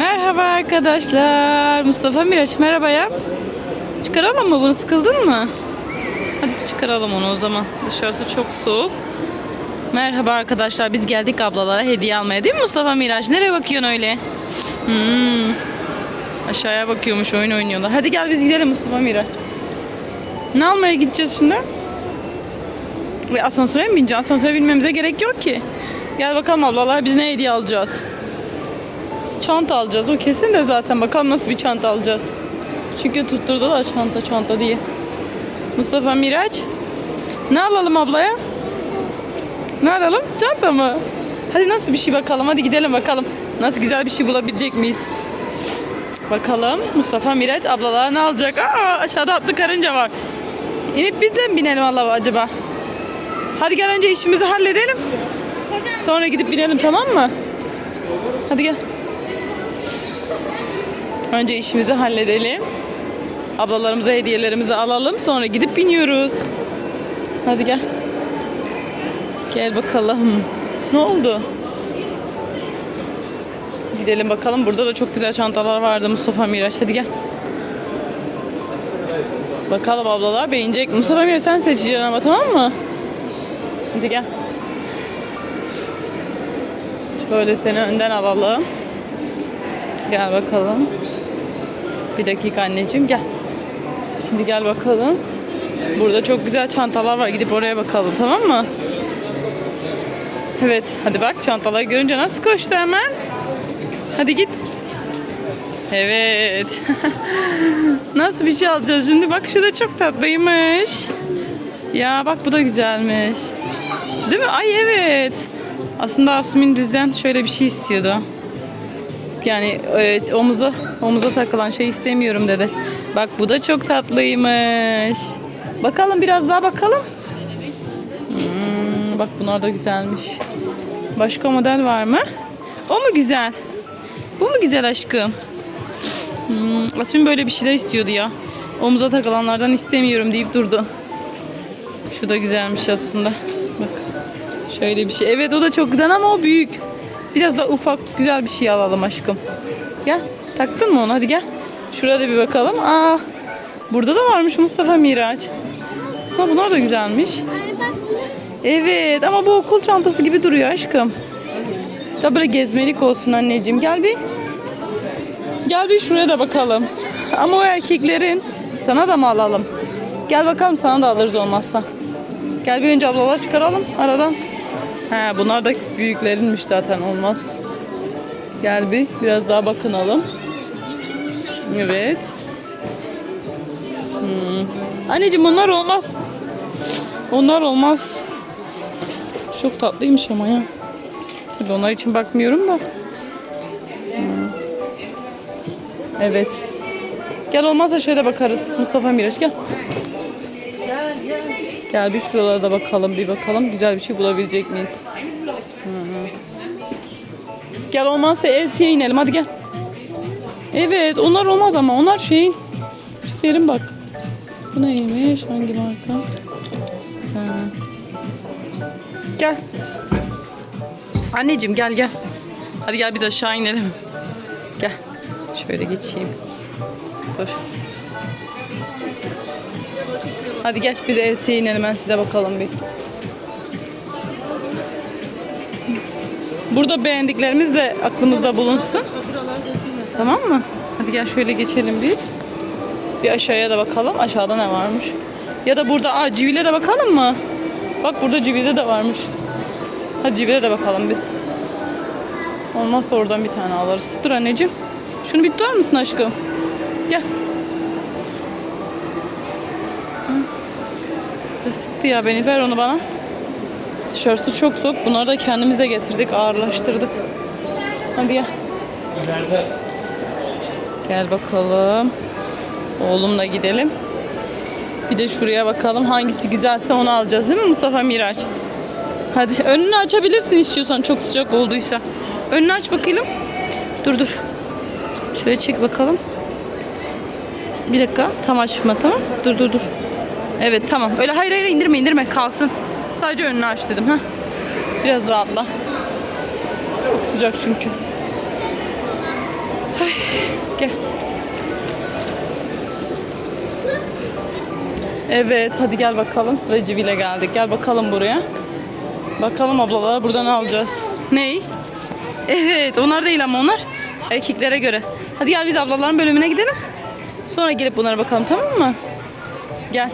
Merhaba arkadaşlar. Mustafa Miraç merhaba ya. Çıkaralım mı bunu sıkıldın mı? Hadi çıkaralım onu o zaman. Dışarısı çok soğuk. Merhaba arkadaşlar biz geldik ablalara hediye almaya değil mi Mustafa Miraç? Nereye bakıyorsun öyle? Hmm. Aşağıya bakıyormuş oyun oynuyorlar. Hadi gel biz gidelim Mustafa Miraç. Ne almaya gideceğiz şimdi? Ve asansöre mi bineceğiz? Asansöre binmemize gerek yok ki. Gel bakalım ablalar biz ne hediye alacağız? Çanta alacağız. O kesin de zaten bakalım nasıl bir çanta alacağız. Çünkü tutturdular çanta çanta diye. Mustafa Miraç. Ne alalım ablaya? Ne alalım? Çanta mı? Hadi nasıl bir şey bakalım. Hadi gidelim bakalım. Nasıl güzel bir şey bulabilecek miyiz? Bakalım Mustafa Miraç ablalar ne alacak? Aa aşağıda atlı karınca var. İnip biz de mi binelim Allah acaba? Hadi gel önce işimizi halledelim. Sonra gidip binelim tamam mı? Hadi gel. Önce işimizi halledelim. Ablalarımıza hediyelerimizi alalım. Sonra gidip biniyoruz. Hadi gel. Gel bakalım. Ne oldu? Gidelim bakalım. Burada da çok güzel çantalar vardı Mustafa Miraç. Hadi gel. Bakalım ablalar beğenecek. Mustafa Miraç sen seçeceksin ama tamam mı? Hadi gel. Şöyle seni önden alalım. Gel bakalım. Bir dakika anneciğim gel. Şimdi gel bakalım. Burada çok güzel çantalar var. Gidip oraya bakalım tamam mı? Evet hadi bak çantaları görünce nasıl koştu hemen. Hadi git. Evet. nasıl bir şey alacağız şimdi? Bak şu da çok tatlıymış. Ya bak bu da güzelmiş. Değil mi? Ay evet. Aslında Asmin bizden şöyle bir şey istiyordu. Yani evet, omuza omuza takılan şey istemiyorum dedi. Bak bu da çok tatlıymış. Bakalım biraz daha bakalım. Hmm, bak bunlar da güzelmiş. Başka model var mı? O mu güzel? Bu mu güzel aşkım? Hmm, Asmin böyle bir şeyler istiyordu ya. Omuza takılanlardan istemiyorum deyip durdu. Şu da güzelmiş aslında. Bak. Şöyle bir şey. Evet o da çok güzel ama o büyük. Biraz da ufak güzel bir şey alalım aşkım. Gel. Taktın mı onu? Hadi gel. Şurada bir bakalım. Aa, burada da varmış Mustafa Miraç. Aslında bunlar da güzelmiş. Evet ama bu okul çantası gibi duruyor aşkım. Da böyle gezmelik olsun anneciğim. Gel bir. Gel bir şuraya da bakalım. Ama o erkeklerin sana da mı alalım? Gel bakalım sana da alırız olmazsa. Gel bir önce ablalar çıkaralım aradan. He bunlar da büyüklerinmiş zaten olmaz. Gel bir biraz daha bakınalım. Evet. Hmm. Anneciğim bunlar olmaz. Onlar olmaz. Çok tatlıymış ama ya. Tabii onlar için bakmıyorum da. Hmm. Evet. Gel olmazsa şöyle bakarız. Mustafa Miraç gel. Gel bir şuralara da bakalım bir bakalım. Güzel bir şey bulabilecek miyiz? Hı hı. Gel olmazsa Elsie'ye inelim hadi gel. Evet onlar olmaz ama onlar şeyin. Küçüklerin bak. Bu neymiş? Hangi marka? Ha. Gel. Anneciğim gel gel. Hadi gel biz aşağı inelim. Gel. Şöyle geçeyim. Dur. Hadi gel biz Elsie'ye inelim ben size bakalım bir. Burada beğendiklerimiz de aklımızda bulunsun. Tamam mı? Hadi gel şöyle geçelim biz. Bir aşağıya da bakalım. Aşağıda ne varmış? Ya da burada aa civile de bakalım mı? Bak burada civile de varmış. Hadi civile de bakalım biz. Olmazsa oradan bir tane alırız. Dur anneciğim. Şunu bir tutar mısın aşkım? Gel. Sıktı ya beni. Ver onu bana. Dışarısı çok soğuk. Bunları da kendimize getirdik. Ağırlaştırdık. Hadi gel. Gel bakalım. Oğlumla gidelim. Bir de şuraya bakalım. Hangisi güzelse onu alacağız değil mi Mustafa Miraç? Hadi önünü açabilirsin istiyorsan çok sıcak olduysa. Önünü aç bakalım. Dur dur. Şöyle çek bakalım. Bir dakika. Tam açma tamam. Dur dur dur. Evet tamam. Öyle hayır hayır indirme indirme kalsın. Sadece önünü aç dedim ha. Biraz rahatla. Çok sıcak çünkü. Gel. Evet hadi gel bakalım sıra Civil'e geldik. Gel bakalım buraya. Bakalım ablalar buradan alacağız? Ney? Evet onlar değil ama onlar erkeklere göre. Hadi gel biz ablaların bölümüne gidelim. Sonra gelip bunlara bakalım tamam mı? Gel.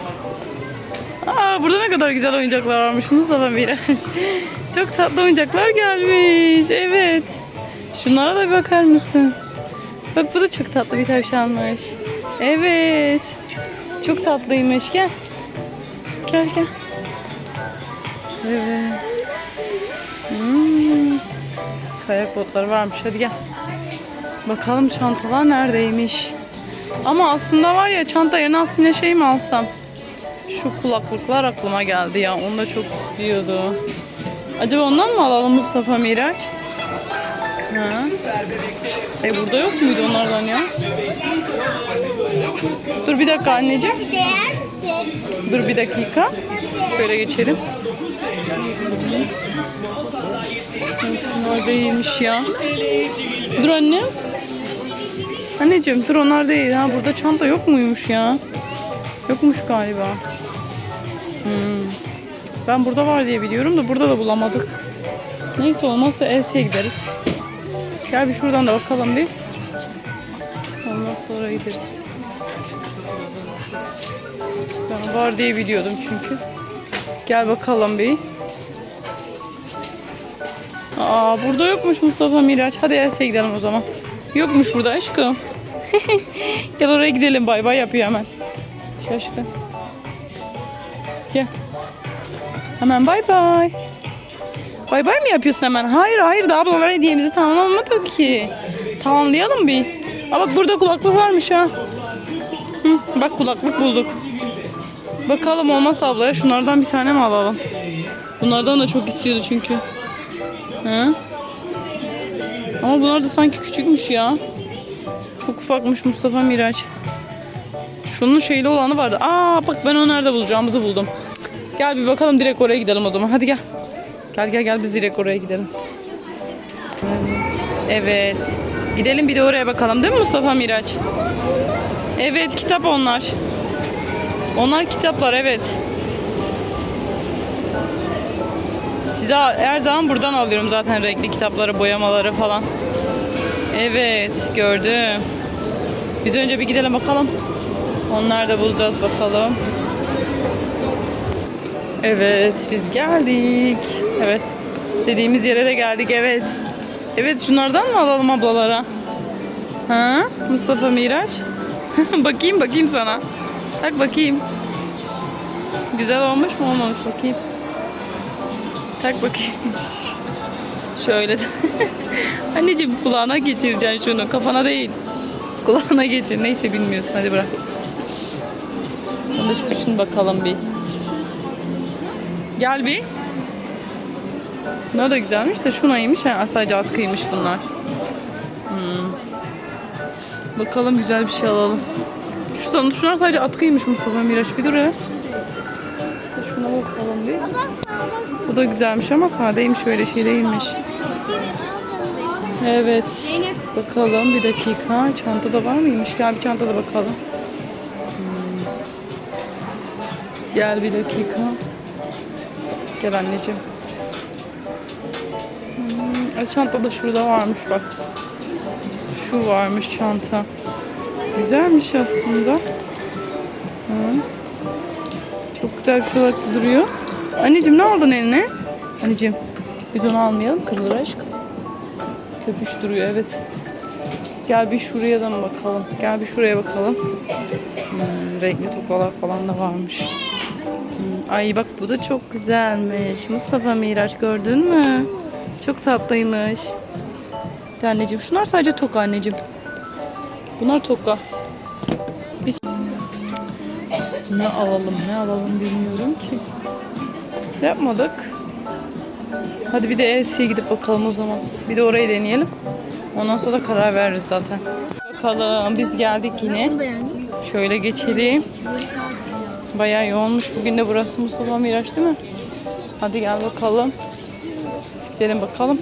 Aa burada ne kadar güzel oyuncaklar varmış Mustafa Miraç. Çok tatlı oyuncaklar gelmiş. Evet. Şunlara da bir bakar mısın? Bak bu da çok tatlı bir tavşanmış. Evet. Çok tatlıymış. Gel. Gel gel. Evet. Hmm. Kayak botları varmış. Hadi gel. Bakalım çantalar neredeymiş. Ama aslında var ya çanta yerine aslında şey mi alsam? Şu kulaklıklar aklıma geldi ya. Onu da çok istiyordu. Acaba ondan mı alalım Mustafa Miraç? Ha. E burada yok muydu onlardan ya? Dur bir dakika anneciğim. Dur bir dakika. Şöyle geçelim. Bunlar değilmiş ya. Dur anne. Anneciğim dur onlar değil ha. Burada çanta yok muymuş ya? Yokmuş galiba. Hmm. Ben burada var diye biliyorum da burada da bulamadık. Neyse olmazsa Elsa'ya gideriz. Gel bir şuradan da bakalım bir. Ondan sonra gideriz. Ben var diye biliyordum çünkü. Gel bakalım bir. Aa burada yokmuş Mustafa Miraç. Hadi Elsa'ya gidelim o zaman. Yokmuş burada aşkım. Gel oraya gidelim bay bay yapıyor hemen. Şaşkın. Gel. Hemen bay bay. Bay bay mı yapıyorsun hemen? Hayır hayır da ablalar hediyemizi tamamlamadık ki. Tamamlayalım bir. Bak burada kulaklık varmış ha. Hı, bak kulaklık bulduk. Bakalım olmaz ablaya şunlardan bir tane mi alalım? Bunlardan da çok istiyordu çünkü. Hı? Ama bunlar da sanki küçükmüş ya. Çok ufakmış Mustafa Miraç. Şunun şeyli olanı vardı. Aa bak ben onu nerede bulacağımızı buldum. Gel bir bakalım direkt oraya gidelim o zaman. Hadi gel. Gel gel gel biz direkt oraya gidelim. Evet. Gidelim bir de oraya bakalım değil mi Mustafa Miraç? Evet kitap onlar. Onlar kitaplar evet. Size her zaman buradan alıyorum zaten renkli kitapları, boyamaları falan. Evet gördüm. Biz önce bir gidelim bakalım. Onlar da bulacağız bakalım. Evet biz geldik. Evet. istediğimiz yere de geldik evet. Evet şunlardan mı alalım ablalara? Ha? Mustafa Miraç. bakayım bakayım sana. Bak bakayım. Güzel olmuş mu olmamış bakayım. Tak bakayım. Şöyle. Anneciğim kulağına geçireceksin şunu. Kafana değil. Kulağına geçir. Neyse bilmiyorsun. Hadi bırak. Hadi şunu bakalım bir. Gel bir. Ne da güzelmiş de şu neymiş? Ha, sadece atkıymış bunlar. Hmm. Bakalım güzel bir şey alalım. Şu sana şunlar sadece atkıymış Mustafa Miraç. Bir dur ya. Şuna bakalım bir. Bu da güzelmiş ama sadeymiş öyle şey değilmiş. Evet. Bakalım bir dakika. Çantada var mıymış? Gel bir çantada bakalım. Gel bir dakika. Gel anneciğim. Hmm. Çanta da şurada varmış bak. Şu varmış çanta. Güzelmiş aslında. Hı. Çok güzel bir şey olarak duruyor. Anneciğim ne aldın eline? Anneciğim biz onu almayalım kırılır aşk. Köpüş duruyor evet. Gel bir şuraya da mı bakalım? Gel bir şuraya bakalım. Hmm, renkli tokalar falan da varmış. Ay bak bu da çok güzelmiş. Mustafa Miraç gördün mü? Çok tatlıymış. De anneciğim şunlar sadece toka anneciğim. Bunlar toka. Biz ne alalım ne alalım bilmiyorum ki. Yapmadık. Hadi bir de Elsa'ya gidip bakalım o zaman. Bir de orayı deneyelim. Ondan sonra karar veririz zaten. Bakalım biz geldik yine. Şöyle geçelim. Bayağı yoğunmuş bugün de burası Mustafa Miraç değil mi? Hadi gel bakalım. Gidelim bakalım.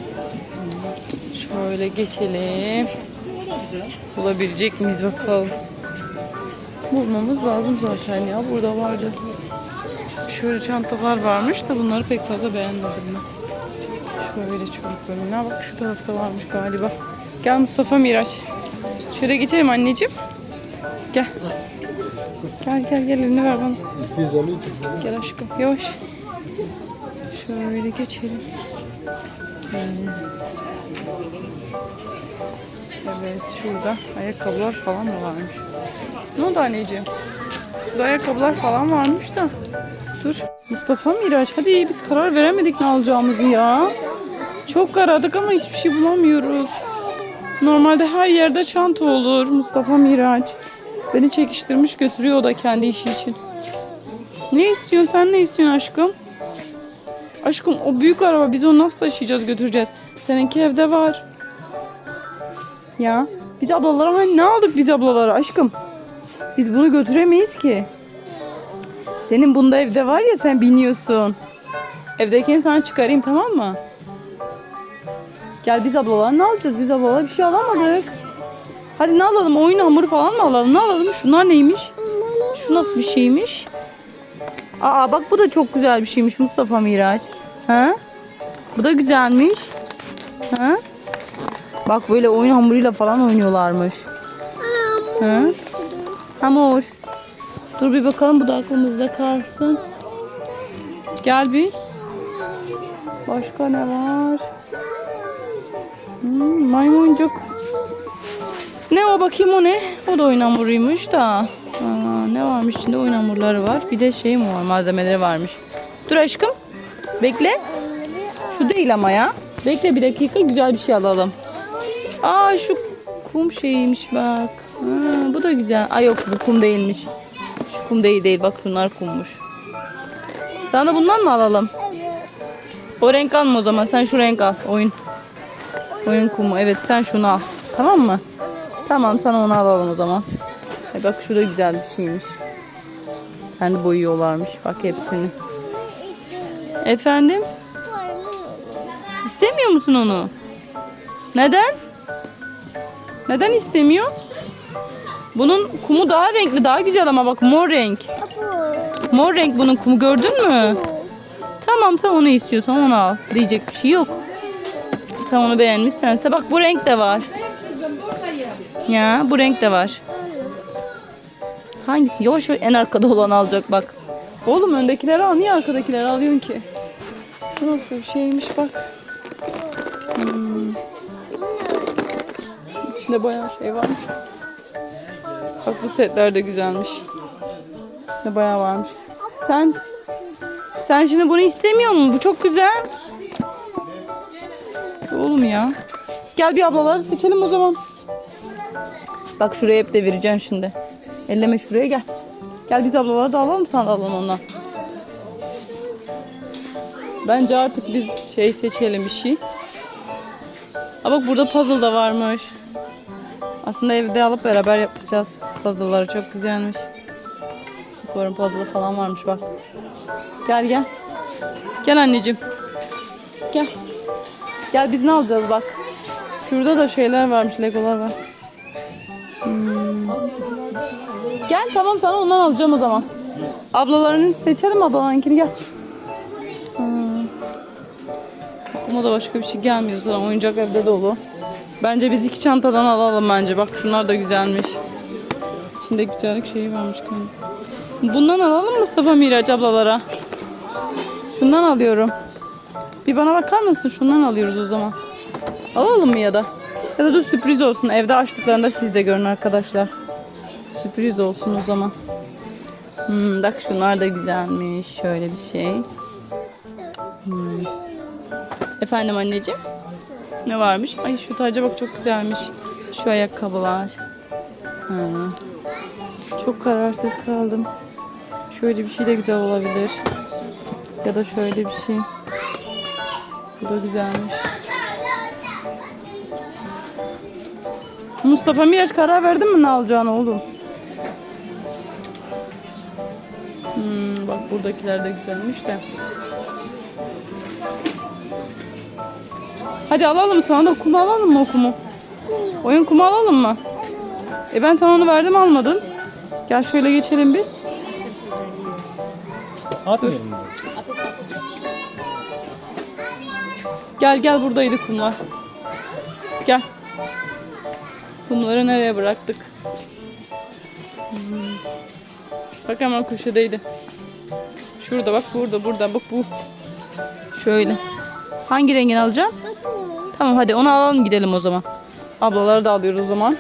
Şöyle geçelim. Bulabilecek miyiz bakalım. Bulmamız lazım zaten ya. Burada vardı. Şöyle çantalar varmış da bunları pek fazla beğenmedim ben. Şöyle çocuk bölümüne bak şu tarafta varmış galiba. Gel Mustafa Miraç. Şöyle geçelim anneciğim. Gel. Gel gel gel elini ver bana. 250 250. Gel aşkım yavaş. Şöyle geçelim. Evet şurada ayakkabılar falan da varmış. Ne oldu anneciğim? Şurada ayakkabılar falan varmış da. Dur. Mustafa Miraç hadi biz karar veremedik ne alacağımızı ya. Çok aradık ama hiçbir şey bulamıyoruz. Normalde her yerde çanta olur Mustafa Miraç. Beni çekiştirmiş götürüyor o da kendi işi için. Ne istiyorsun sen ne istiyorsun aşkım? Aşkım o büyük araba biz onu nasıl taşıyacağız götüreceğiz? Seninki evde var. Ya biz ablalara hani ne aldık biz ablalara aşkım? Biz bunu götüremeyiz ki. Senin bunda evde var ya sen biniyorsun. Evdeyken sana çıkarayım tamam mı? Gel biz ablalara ne alacağız? Biz ablalara bir şey alamadık. Hadi ne alalım? Oyun hamuru falan mı alalım? Ne alalım? Şunlar neymiş? Şu nasıl bir şeymiş? Aa bak bu da çok güzel bir şeymiş Mustafa Miraç. Ha? Bu da güzelmiş. Ha? Bak böyle oyun hamuruyla falan oynuyorlarmış. Ha? Hamur. Dur bir bakalım bu da aklımızda kalsın. Gel bir. Başka ne var? Hmm, maymuncuk. Ne o bakayım o ne? O da oyun hamuruymuş da. Aa, ne varmış içinde oyun hamurları var. Bir de şey mi var malzemeleri varmış. Dur aşkım. Bekle. Şu değil ama ya. Bekle bir dakika güzel bir şey alalım. Aa şu kum şeyiymiş bak. Ha, bu da güzel. Ay yok bu kum değilmiş. Şu kum değil değil bak şunlar kummuş. Sana da bundan mı alalım? O renk alma o zaman sen şu renk al. Oyun. Oyun kumu evet sen şunu al. Tamam mı? Tamam sana onu alalım o zaman. Ay bak şu da güzel bir şeymiş. Kendi boyuyorlarmış bak hepsini. Efendim? İstemiyor musun onu? Neden? Neden istemiyor? Bunun kumu daha renkli, daha güzel ama bak mor renk. Mor renk bunun kumu gördün mü? Tamam sen onu istiyorsan onu al. Diyecek bir şey yok. Sen onu beğenmişsense bak bu renk de var. Ya bu renk de var. Hangisi? Yo şu en arkada olan alacak bak. Oğlum öndekileri al. Niye arkadakileri alıyorsun ki? Nasıl bir şeymiş bak. Hmm. İçinde bayağı şey varmış. Bak bu setler de güzelmiş. Ne bayağı varmış. Sen sen şimdi bunu istemiyor musun? Bu çok güzel. Oğlum ya. Gel bir ablaları seçelim o zaman. Bak şuraya hep devireceğim şimdi. Elleme şuraya gel. Gel biz ablaları da alalım sana alalım ondan. Bence artık biz şey seçelim bir şey. Ha bak burada puzzle da varmış. Aslında evde alıp beraber yapacağız puzzle'ları. Çok güzelmiş. Korun puzzle falan varmış bak. Gel gel. Gel anneciğim. Gel. Gel biz ne alacağız bak. Şurada da şeyler varmış. Legolar var. Gel tamam sana ondan alacağım o zaman. Ablalarını seçelim ablalarınkini gel. Hmm. Aklıma da başka bir şey gelmiyor zaten oyuncak evde dolu. Bence biz iki çantadan alalım bence. Bak şunlar da güzelmiş. İçinde güzellik şeyi varmış. Bundan alalım Mustafa Miraç ablalara? Şundan alıyorum. Bir bana bakar mısın? Şundan alıyoruz o zaman. Alalım mı ya da? Ya da dur sürpriz olsun. Evde açtıklarında siz de görün arkadaşlar. Sürpriz olsun o zaman. Hmm, bak şunlar da güzelmiş. Şöyle bir şey. Hmm. Efendim anneciğim? Ne varmış? Ay şu taca bak çok güzelmiş. Şu ayakkabılar. Hmm. Çok kararsız kaldım. Şöyle bir şey de güzel olabilir. Ya da şöyle bir şey. Bu da güzelmiş. Mustafa Miraç karar verdin mi ne alacağını oğlum? Hmm, bak buradakiler de güzelmiş de. Hadi alalım sana da okumu alalım mı okumu? Oyun kumu alalım mı? E ben sana onu verdim almadın. Gel şöyle geçelim biz. Atmayalım mı? Gel gel buradaydı kumlar. Gel. Kumları nereye bıraktık? Bak hemen köşedeydi. Şurada bak burada burada bak bu. Şöyle. Hangi rengini alacağım? Tamam hadi onu alalım gidelim o zaman. Ablaları da alıyoruz o zaman.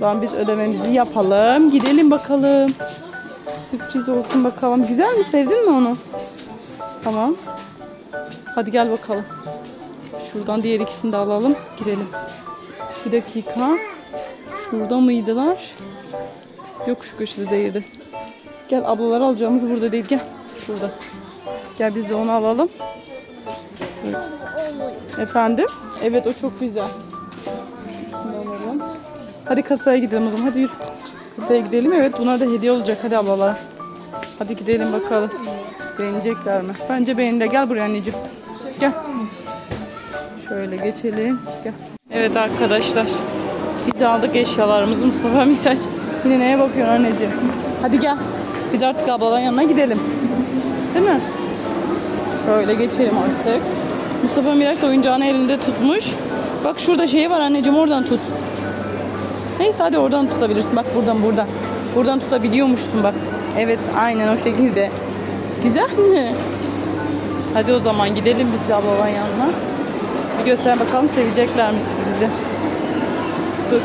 O biz ödememizi yapalım. Gidelim bakalım. Sürpriz olsun bakalım. Güzel mi? Sevdin mi onu? Tamam. Hadi gel bakalım. Şuradan diğer ikisini de alalım. Gidelim. Bir dakika. Şurada mıydılar? Yok şu köşede değildi. Gel ablaları alacağımız burada değil. Gel. Şurada. Gel biz de onu alalım. Evet. Efendim? Evet o çok güzel. Hadi kasaya gidelim o zaman. Hadi yürü. Kasaya gidelim. Evet bunlar da hediye olacak. Hadi ablalara. Hadi gidelim bakalım. Beğenecekler mi? Bence beğendiler. Gel buraya anneciğim. Gel. Şöyle geçelim. Gel. Evet arkadaşlar. Biz aldık eşyalarımızı Mustafa Miraç. Yine neye bakıyorsun anneciğim? Hadi gel. Biz artık ablaların yanına gidelim. Değil mi? Şöyle geçelim artık. Mustafa Miraç da oyuncağını elinde tutmuş. Bak şurada şey var anneciğim oradan tut. Neyse hadi oradan tutabilirsin. Bak buradan buradan. Buradan tutabiliyormuşsun bak. Evet aynen o şekilde. Güzel mi? Hadi o zaman gidelim biz de ablaların yanına. Bir göster bakalım sevecekler mi sürprizi. Dur.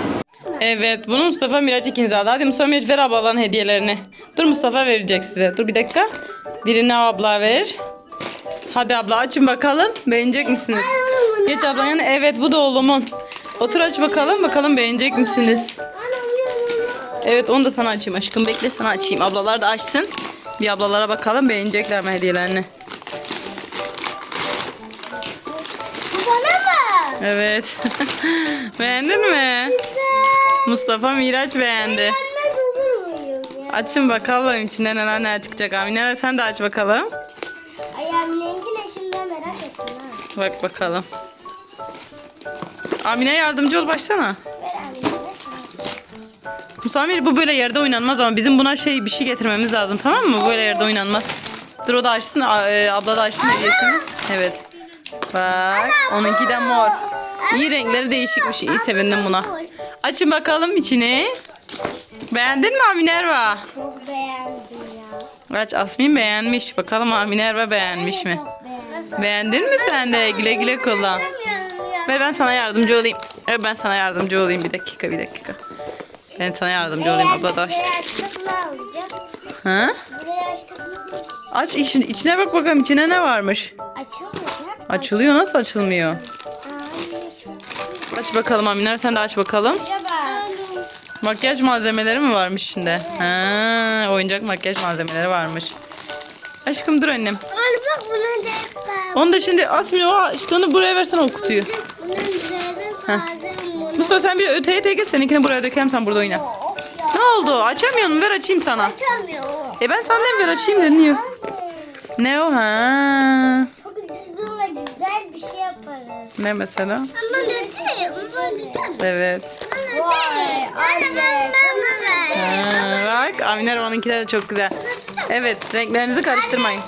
Evet bunu Mustafa Miraç ikiniz. Hadi Mustafa Miraç ver ablaların hediyelerini. Dur Mustafa verecek size. Dur bir dakika. Birini abla ver. Hadi abla açın bakalım. Beğenecek misiniz? Geç abla yanına. Evet bu da oğlumun. Otur aç bakalım. Bakalım beğenecek misiniz? Evet onu da sana açayım aşkım. Bekle sana açayım. Ablalar da açsın. Bir ablalara bakalım beğenecekler mi hediyelerini. Evet. Beğendin mi? Mustafa Miraç beğendi. Açın bakalım içinden neler neler çıkacak. Amine sen de aç bakalım. Ay annemki ne şimdi merak ettim ha. Bak bakalım. Amine yardımcı ol anneme. Musamir bu böyle yerde oynanmaz ama bizim buna şey bir şey getirmemiz lazım tamam mı? Böyle yerde oynanmaz. Dur o da açsın e, abla da açsın hediyesini. Evet. Bak onunki de mor. İyi renkleri değişikmiş. İyi sevindim buna. Açın bakalım içini. Beğendin mi Amine Erva? Çok beğendim ya. Aç Asmin beğenmiş. Bakalım Amine Erva beğenmiş mi? Beğendin mi sen de? Güle güle kullan. Ve ben sana yardımcı olayım. Evet ben sana yardımcı olayım. Bir dakika bir dakika. Ben sana yardımcı olayım abla da aç. Buraya açtık ne alacağım? Ha? Aç için, içine bak bakalım içine ne varmış. Açılmayacak. Açılıyor nasıl açılmıyor? Aç bakalım Aminer sen de aç bakalım. Makyaj malzemeleri mi varmış içinde? Ha, oyuncak makyaj malzemeleri varmış. Aşkım dur annem. Anne bak buna da Onu da şimdi Asmin o işte onu buraya versene o kutuyu. Bunun. Mustafa sen bir öteye tek et seninkini buraya dökelim sen burada oyna. Ya. Ne oldu? Açamıyorsun ver açayım sana. Açamıyor. E ben senden ver açayım deniyor. Ne o ha? Ne mesela? Evet. Ha, bak Aminer onunkiler de çok güzel. Evet renklerinizi karıştırmayın.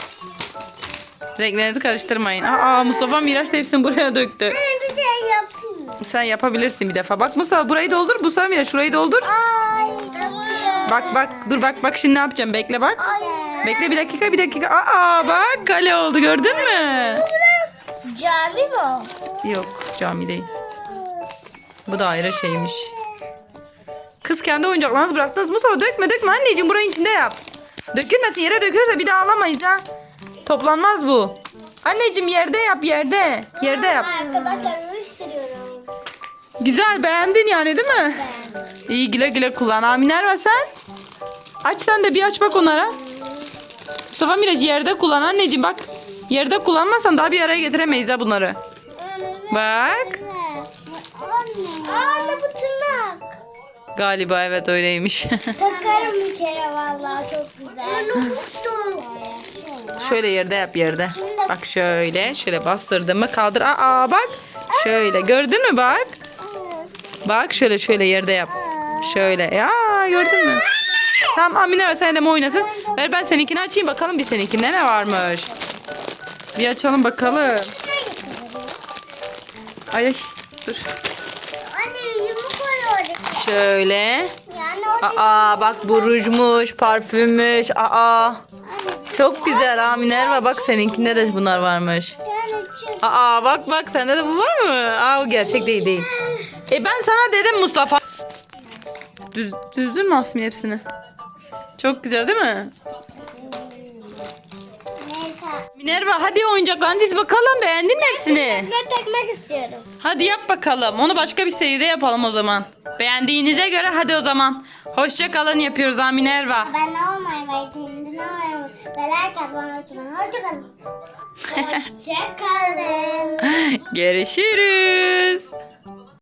Renklerinizi karıştırmayın. Aa Mustafa Miraç da hepsini buraya döktü. Bir şey yapayım. Sen yapabilirsin bir defa. Bak Mustafa burayı doldur. Mustafa Miraç şurayı doldur. Ay. Bak bak dur bak bak şimdi ne yapacağım bekle bak. Bekle bir dakika bir dakika. Aa bak kale oldu gördün mü? Cami mi o? Yok cami değil. Bu da ayrı şeymiş. Kız kendi oyuncaklarınızı bıraktınız. Mustafa dökme dökme anneciğim burayın içinde yap. Dökülmesin yere dökülürse bir daha alamayız ha. Toplanmaz bu. Anneciğim yerde yap yerde. Yerde yap. Arkadaşlar sürüyorum. Güzel beğendin yani değil mi? İyi güle güle kullan. Aminer ve sen? Aç sen de bir aç bak onlara. Mustafa Miracı yerde kullan anneciğim bak. Yerde kullanmazsan daha bir araya getiremeyiz ha bunları. Bak. Anne. Anne bu tırnak. Galiba evet öyleymiş. Takarım bir kere vallahi çok güzel. Şöyle yerde yap yerde. Bak şöyle şöyle bastırdın mı kaldır. Aa bak. Şöyle gördün mü bak. Bak şöyle şöyle yerde yap. Şöyle. Ya gördün mü? Tamam Amine sen de mi oynasın? Ver ben seninkini açayım bakalım bir seninkinde ne varmış. Bir açalım bakalım. Ay ay dur. Anne koyuyor. Şöyle. Aa bak bu rujmuş, parfümmüş. Aa çok güzel ha Minerva bak seninkinde de bunlar varmış. Aa bak bak sende de bu var mı? Aa o gerçek değil değil. E ben sana dedim Mustafa. Düz, düzdün mü Asmi hepsini? Çok güzel değil mi? Minerva hadi oyuncaklarını diz bakalım beğendin mi hepsini? Ben takmak istiyorum. Hadi yap bakalım. Onu başka bir seride yapalım o zaman. Beğendiğinize göre hadi o zaman. Hoşça kalın yapıyoruz ha Minerva. Ben ne olmayı ve kendine olmayı ve like atmayı unutmayın. Hoşçakalın. Hoşçakalın. Görüşürüz.